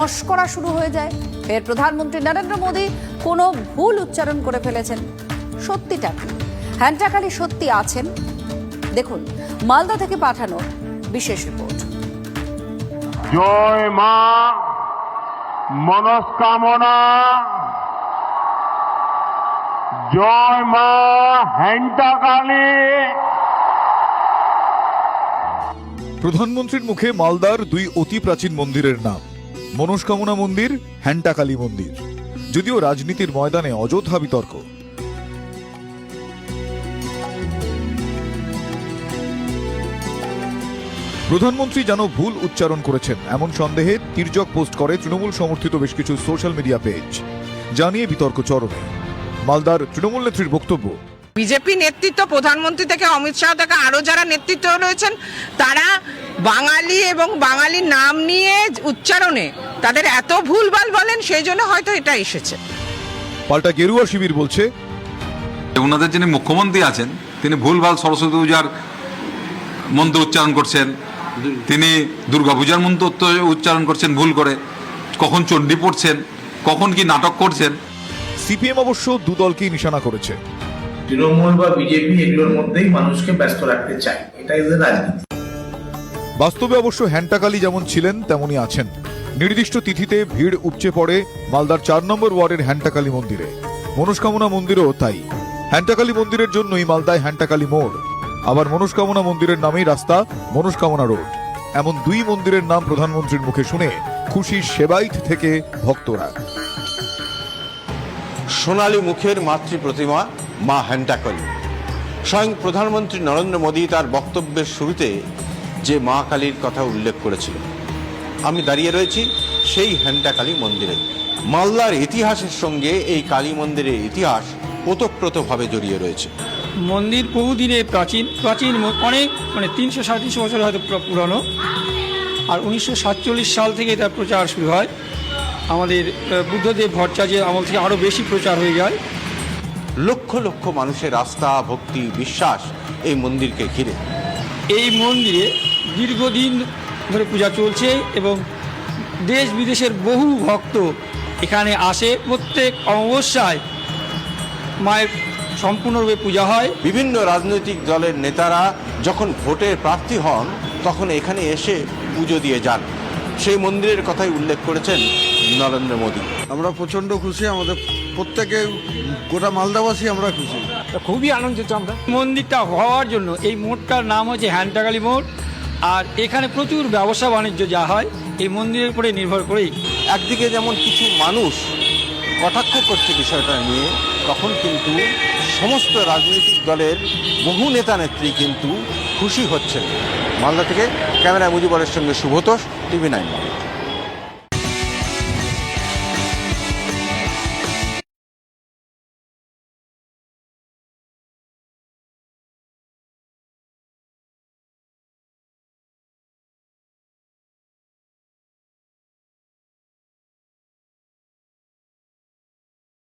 মস্করা শুরু হয়ে যায়। ফের প্রধানমন্ত্রী নরেন্দ্র মোদী কোনো ভুল উচ্চারণ করে ফেলেছেন। সত্যিটা কি? হ্যান্টাকালি সত্যি আছেন? দেখুন মালদা থেকে পাঠানো বিশেষ রিপোর্ট। জয় মা মনস্কামনা। জয় মা হ্যান্টাকালী। প্রধানমন্ত্রীর মুখে মালদার দুই অতি প্রাচীন মন্দিরের নাম। মনস্কামনা মন্দির, হ্যান্টাকালী মন্দির। যদিও রাজনীতির ময়দানে অযোধ্যা বিতর্ক। প্রধানমন্ত্রী যেন ভুল উচ্চারণ করেছেন, এমন সন্দেহে তির্যক পোস্ট করে তৃণমূল সমর্থিত বেশ কিছু সোশ্যাল মিডিয়া পেজ। জানিয়ে বিতর্ক চরমে। মালদার তৃণমূল নেত্রীর বক্তব্য। বিজেপি নেতৃত্ব প্রধানমন্ত্রী থেকে অমিত শাহ থেকে আরও যারা নেতৃত্ব রয়েছেন, তারা বাঙালি এবং বাঙালির নাম নিয়ে উচ্চারণে তাদের এত ভুলভাল বলেন সেই জন্য হয়তো এটা এসেছে। পাল্টা গেরুয়া শিবির বলছে। ওনাদের যিনি মুখ্যমন্ত্রী আছেন তিনি ভুলভাল সরস্বতী পূজার মন্ত্র উচ্চারণ করছেন তিনি দুর্গাপূজার মন্ত্র উচ্চ- উচ্চারণ করছেন ভুল করে। কখন চণ্ডী পড়ছেন কখন কি নাটক করছেন। সিপিএম অবশ্য দু দলকেই নিশানা করেছে। তৃণমূল বা বিজেপি এগুলোর মধ্যেই মানুষকে ব্যস্ত রাখতে চায় এটাই রাজনীতি। বাস্তবে অবশ্য হ্যান্টাকালি যেমন ছিলেন, তেমনই আছেন। নির্দিষ্ট তিথিতে ভিড় উপচে পড়ে মালদার চার নম্বর ওয়ার্ডের হ্যান্টাকালী মন্দিরে। মনস্কামনা মন্দিরও তাই। হ্যান্টাকালী মন্দিরের জন্যই মালদায় হ্যান্টাকালী মোড়। আবার মনস্কামনা মন্দিরের নামেই রাস্তা মনস্কামনা রোড। এমন দুই মন্দিরের নাম প্রধানমন্ত্রীর মুখে শুনে খুশি সেবাইত থেকে ভক্তরা। সোনালী মুখের মাতৃ প্রতিমা, মা হ্যান্টাকলি। স্বয়ং প্রধানমন্ত্রী নরেন্দ্র মোদী তার বক্তব্যের শুরুতে যে মা কালীর কথা উল্লেখ করেছিল। আমি দাঁড়িয়ে রয়েছি সেই হ্যান্টাকালী মন্দিরে। মালদার ইতিহাসের সঙ্গে এই কালী মন্দিরের ইতিহাস ওতপ্রোতভাবে জড়িয়ে রয়েছে। মন্দির বহুদিনে প্রাচীন প্রাচীন অনেক মানে তিনশো সাড়ে তিনশো বছর হয়তো পুরা- পুরানো। আর উনিশশো সাতচল্লিশ সাল থেকে তার প্রচার শুরু হয়। আমাদের বুদ্ধদেব ভট্টাচার্যের আমল থেকে আরও বেশি প্রচার হয়ে যায়। লক্ষ লক্ষ মানুষের আস্থা ভক্তি বিশ্বাস এই মন্দিরকে ঘিরে। এই মন্দিরে দীর্ঘদিন ধরে পূজা চলছে এবং দেশ বিদেশের বহু ভক্ত এখানে আসে। প্রত্যেক অমাবস্যায় মায়ের সম্পূর্ণরূপে পূজা হয়। বিভিন্ন রাজনৈতিক দলের নেতারা যখন ভোটের প্রার্থী হন তখন এখানে এসে পুজো দিয়ে যান। সেই মন্দিরের কথাই উল্লেখ করেছেন নরেন্দ্র মোদী। আমরা প্রচণ্ড খুশি আমাদের প্রত্যেকে গোটা মালদাবাসী আমরা খুশি। খুবই আনন্দিত আমরা। মন্দিরটা হওয়ার জন্য এই মোড়টার নাম হচ্ছে হ্যান্টাকালী মোড় আর এখানে প্রচুর ব্যবসা বাণিজ্য যা হয়, এই মন্দিরের উপরে নির্ভর করেই। একদিকে যেমন কিছু মানুষ কটাক্ষ করছে বিষয়টা নিয়ে, তখন কিন্তু সমস্ত রাজনৈতিক দলের বহু নেতা নেত্রী কিন্তু খুশি হচ্ছে মালদা থেকে ক্যামেরা মুজিবরের সঙ্গে শুভতোষ, টিভি নাইন